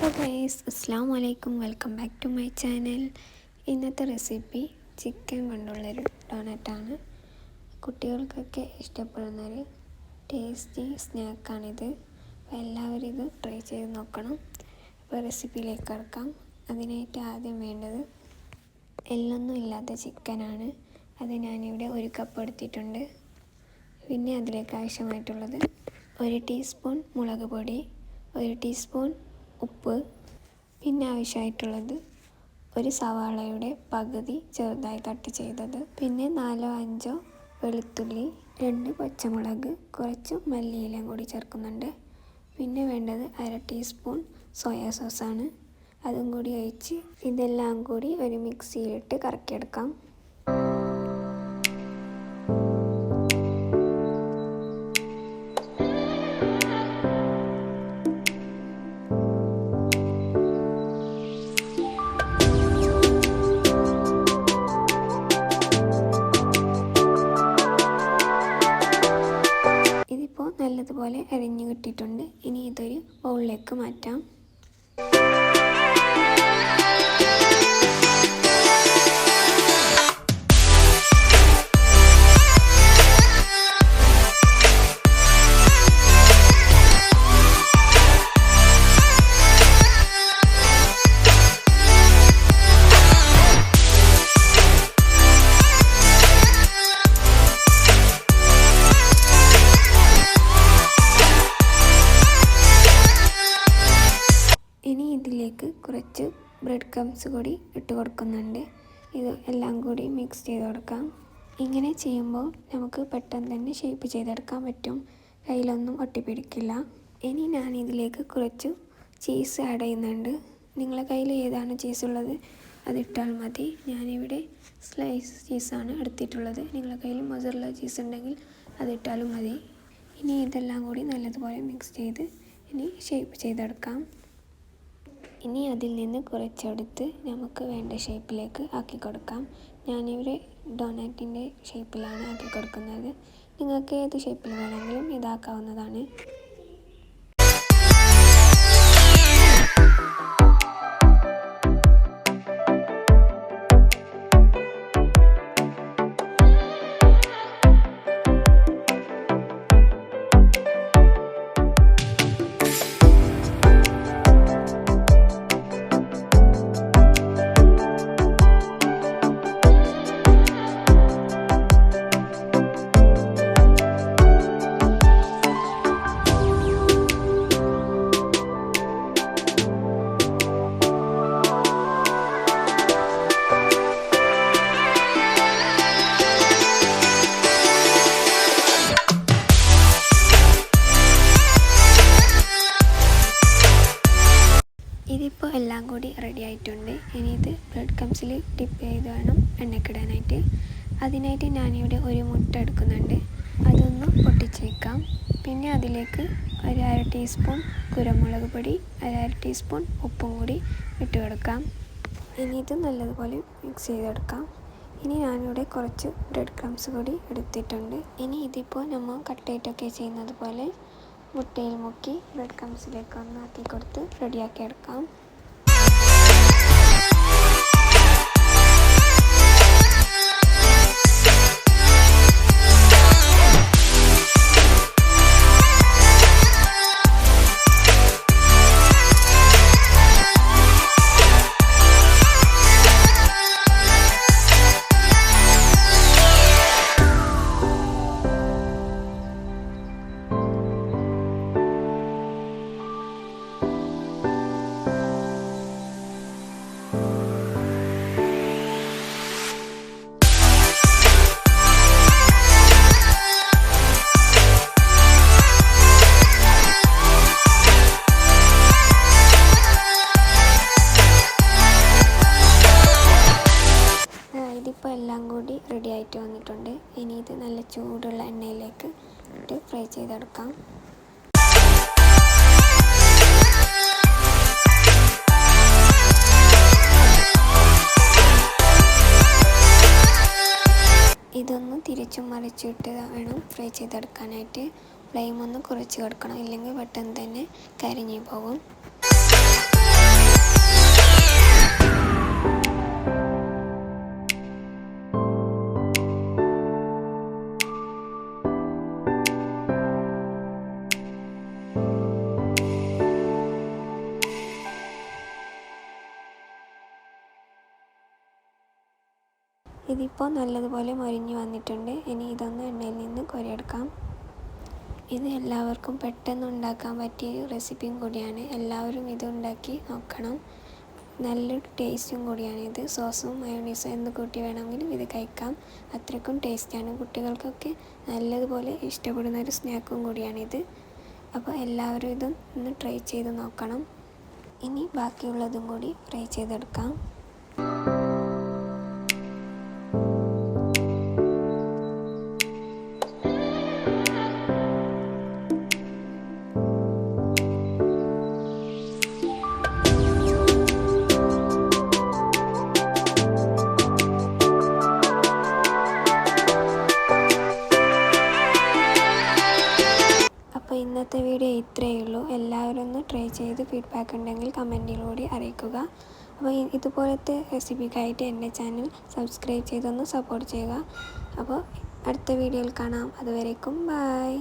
Hello guys അസ്സാം വലൈക്കും welcome back to my channel. ഇന്നത്തെ റെസിപ്പി ചിക്കൻ കൊണ്ടുള്ളൊരു ഡോണറ്റാണ്. കുട്ടികൾക്കൊക്കെ ഇഷ്ടപ്പെടുന്നൊരു ടേസ്റ്റി സ്നാക്കാണിത്. അപ്പോൾ എല്ലാവരും ഇത് ട്രൈ ചെയ്ത് നോക്കണം. അപ്പോൾ റെസിപ്പിയിലേക്ക് കിടക്കാം. അതിനായിട്ട് ആദ്യം വേണ്ടത് എല്ലൊന്നും ഇല്ലാത്ത ചിക്കനാണ്. അത് ഞാനിവിടെ ഒരു കപ്പ് എടുത്തിട്ടുണ്ട്. പിന്നെ അതിലേക്ക് ആവശ്യമായിട്ടുള്ളത് ഒരു ടീസ്പൂൺ മുളക് പൊടി ഒരു ടീസ്പൂൺ ഉപ്പ് പിന്നെ ആവശ്യമായിട്ടുള്ളത് ഒരു സവാളയുടെ പകുതി ചെറുതായി കട്ട് ചെയ്തത്. പിന്നെ നാലോ അഞ്ചോ വെളുത്തുള്ളി രണ്ട് പച്ചമുളക് കുറച്ച് മല്ലിയിലയും കൂടി ചേർക്കുന്നുണ്ട്. പിന്നെ വേണ്ടത് അര ടീസ്പൂൺ സോയാ സോസാണ്. അതും കൂടി ഒഴിച്ച് ഇതെല്ലാം കൂടി ഒരു മിക്സിയിലിട്ട് കറക്കിയെടുക്കാം. നല്ലതുപോലെ അരിഞ്ഞു കിട്ടിയിട്ടുണ്ട്. ഇനി ഇതൊരു ബൗളിലേക്ക് മാറ്റാം. ഇതിലേക്ക് കുറച്ച് ബ്രെഡ് ക്രംസ് കൂടി ഇട്ട് കൊടുക്കുന്നുണ്ട്. ഇത് എല്ലാം കൂടി മിക്സ് ചെയ്ത് കൊടുക്കാം. ഇങ്ങനെ ചെയ്യുമ്പോൾ നമുക്ക് പെട്ടെന്ന് തന്നെ ഷേപ്പ് ചെയ്തെടുക്കാൻ പറ്റും. കയ്യിലൊന്നും ഒട്ടിപ്പിടിക്കില്ല. ഇനി ഞാൻ ഇതിലേക്ക് കുറച്ച് ചീസ് ആഡ് ചെയ്യുന്നുണ്ട്. നിങ്ങളെ കയ്യിൽ ഏതാണ് ചീസ് ഉള്ളത്? അതിട്ടാൽ മതി. ഞാനിവിടെ സ്ലൈസ് ചീസാണ് എടുത്തിട്ടുള്ളത്. നിങ്ങളുടെ കയ്യിൽ മൊസറുള്ള ചീസ് ഉണ്ടെങ്കിൽ അതിട്ടാലും മതി. ഇനി ഇതെല്ലാം കൂടി നല്ലതുപോലെ മിക്സ് ചെയ്ത് ഇനി ഷേപ്പ് ചെയ്തെടുക്കാം. ഇനി അതിൽ നിന്ന് കുറച്ചെടുത്ത് നമുക്ക് വേണ്ട ഷേപ്പിലേക്ക് ആക്കി കൊടുക്കാം. ഞാനിവിടെ ഡൊണറ്റിന്റെ ഷേപ്പിലാണ് ആക്കി കൊടുക്കുന്നത്. നിങ്ങൾക്ക് ഏത് ഷേപ്പിൽ വേണമെങ്കിലും ഇതാക്കാവുന്നതാണ്. ആയിട്ടുണ്ട് ഇനി ഇത് ബ്രെഡ് കംസിൽ ടിപ്പ് ചെയ്ത് വേണം എണ്ണക്കിടാനായിട്ട്. അതിനായിട്ട് ഞാനിവിടെ ഒരു മുട്ട എടുക്കുന്നുണ്ട്. അതൊന്ന് പൊട്ടിച്ചേക്കാം. പിന്നെ അതിലേക്ക് ഒരു അര ടീസ്പൂൺ കുരുമുളക് പൊടി ഒരു അര ടീസ്പൂൺ ഉപ്പും കൂടി ഇട്ട് കൊടുക്കാം. ഇനി ഇത് നല്ലതുപോലെ മിക്സ് ചെയ്തെടുക്കാം. ഇനി ഞാനിവിടെ കുറച്ച് ബ്രെഡ് ക്രംസ് കൂടി എടുത്തിട്ടുണ്ട്. ഇനി ഇതിപ്പോൾ നമ്മൾ കട്ടയിട്ടൊക്കെ ചെയ്യുന്നത് പോലെ മുട്ടയിൽ മുക്കി ബ്രെഡ് ക്രംസിലേക്ക് ഒന്ന് ആക്കി കൊടുത്ത് റെഡിയാക്കി എടുക്കാം. ഇതിപ്പോൾ എല്ലാം കൂടി റെഡി ആയിട്ട് വന്നിട്ടുണ്ട്. ഇനി ഇത് നല്ല ചൂടുള്ള എണ്ണയിലേക്ക് ഇട്ട് ഫ്രൈ ചെയ്തെടുക്കാം. ഇതൊന്ന് തിരിച്ചും മറിച്ചിട്ട് വേണം ഫ്രൈ ചെയ്തെടുക്കാനായിട്ട്. ഫ്ലെയിം ഒന്ന് കുറച്ച് കൊടുക്കണം. ഇല്ലെങ്കിൽ പെട്ടെന്ന് തന്നെ കരിഞ്ഞു പോകും. ഇതിപ്പോൾ നല്ലതുപോലെ മൊരിഞ്ഞ് വന്നിട്ടുണ്ട്. ഇനി ഇതൊന്ന് എണ്ണയിൽ നിന്ന് കോരിയെടുക്കാം. ഇത് എല്ലാവർക്കും പെട്ടെന്ന് ഉണ്ടാക്കാൻ പറ്റിയ റെസിപ്പിയും കൂടിയാണ്. എല്ലാവരും ഇത് ഉണ്ടാക്കി നോക്കണം. നല്ലൊരു ടേസ്റ്റും കൂടിയാണ് ഇത്. സോസും മയോണീസും എന്ത് കൂട്ടി വേണമെങ്കിലും ഇത് കഴിക്കാം. അത്രയ്ക്കും ടേസ്റ്റാണ്. കുട്ടികൾക്കൊക്കെ നല്ലതുപോലെ ഇഷ്ടപ്പെടുന്ന ഒരു സ്നാക്കും കൂടിയാണിത് അപ്പോൾ എല്ലാവരും ഇതും ഒന്ന് ട്രൈ ചെയ്ത് നോക്കണം. ഇനി ബാക്കിയുള്ളതും കൂടി ഫ്രൈ ചെയ്തെടുക്കാം. ഇത്രയേ ഉള്ളൂ. എല്ലാവരും ഒന്ന് ട്രൈ ചെയ്ത് ഫീഡ്ബാക്ക് ഉണ്ടെങ്കിൽ കമന്റിലൂടെ അറിയിക്കുക. അപ്പോൾ ഇതുപോലത്തെ റെസിപ്പിക്കായിട്ട് എന്റെ ചാനൽ സബ്സ്ക്രൈബ് ചെയ്തൊന്ന് സപ്പോർട്ട് ചെയ്യുക. അപ്പോൾ അടുത്ത വീഡിയോയിൽ കാണാം. അതുവരേക്കും ബായ്